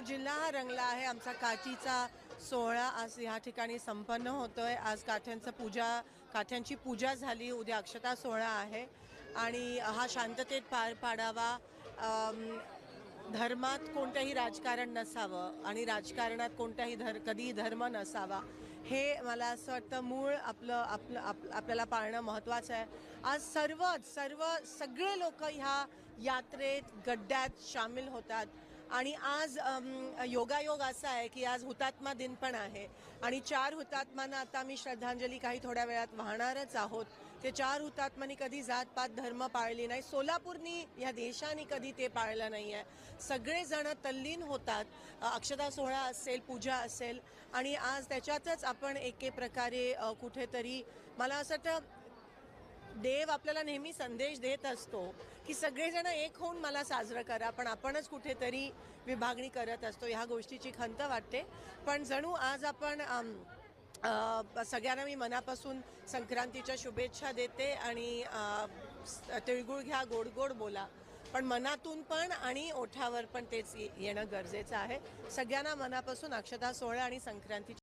नागपूर जिल्हा हा रंगला आहे. आमचा काठीचा सोहळा आज ह्या ठिकाणी संपन्न होतोय. आज काठ्यांचं पूजा काठ्यांची पूजा झाली. उद्या अक्षता सोहळा आहे. आणि हा शांततेत पार पाडावा. धर्मात कोणतंही राजकारण नसावं आणि राजकारणात कोणताही धर कधीही धर्म नसावा हे मला असं वाटतं मूळ आपलं आपलं आप आपल्याला पाळणं महत्त्वाचं आहे. आज सर्वच सर्व सगळे लोक ह्या यात्रेत गड्ड्यात सामील होतात. आणि आज योगायोग असा आहे की आज हुतात्मा दिन पण आहे. आणि चार हुतात्मांना आता मी श्रद्धांजली काही थोड्या वेळात वाहणारच आहोत. ते चार हुतात्मानी कधी जातपात धर्म पाळली नाही. सोलापूरनी या देशाने कधी ते पाळलं नाही आहे सगळेजण तल्लीन होतात. अक्षता सोहळा असेल पूजा असेल. आणि आज त्याच्यातच आपण एके प्रकारे कुठेतरी मला असं वाटतं देव आपल्याला नेहमी संदेश देत असतो की सगळेजण एक होऊन मला साजरं करा पण आपणच कुठेतरी विभागणी करत असतो. ह्या गोष्टीची खंत वाटते. पण जणू आज आपण सगळ्यांना मी मनापासून संक्रांतीच्या शुभेच्छा देते आणि तिळगुळ घ्या गोड गोड बोला. पण मनातून पण आणि ओठावर पण तेच येणं गरजेचं आहे. सगळ्यांना मनापासून अक्षता सोहळा आणि संक्रांती